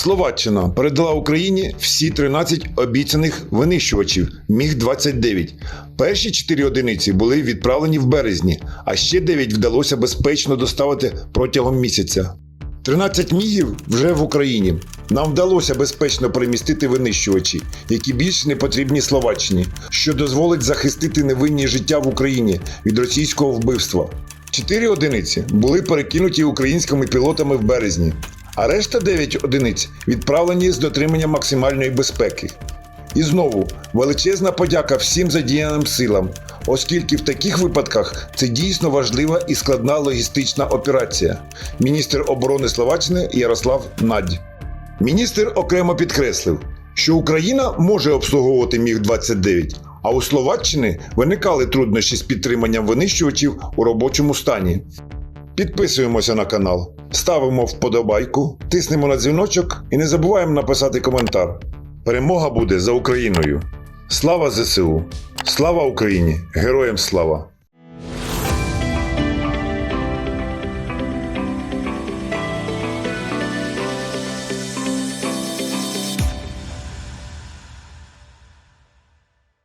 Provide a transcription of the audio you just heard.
Словаччина передала Україні всі 13 обіцяних винищувачів Міг-29. Перші 4 одиниці були відправлені в березні, а ще 9 вдалося безпечно доставити протягом місяця. 13 мігів вже в Україні. Нам вдалося безпечно перемістити винищувачі, які більш не потрібні Словаччині, що дозволить захистити невинні життя в Україні від російського вбивства. Чотири одиниці були перекинуті українськими пілотами в березні, а решта 9 одиниць відправлені з дотриманням максимальної безпеки. І знову величезна подяка всім задіяним силам, оскільки в таких випадках це дійсно важлива і складна логістична операція. Міністр оборони Словаччини Ярослав Надь. Міністр окремо підкреслив, що Україна може обслуговувати Міг-29, а у Словаччини виникали труднощі з підтриманням винищувачів у робочому стані. Підписуємося на канал, ставимо вподобайку, тиснемо на дзвіночок і не забуваємо написати коментар. Перемога буде за Україною. Слава ЗСУ! Слава Україні! Героям слава!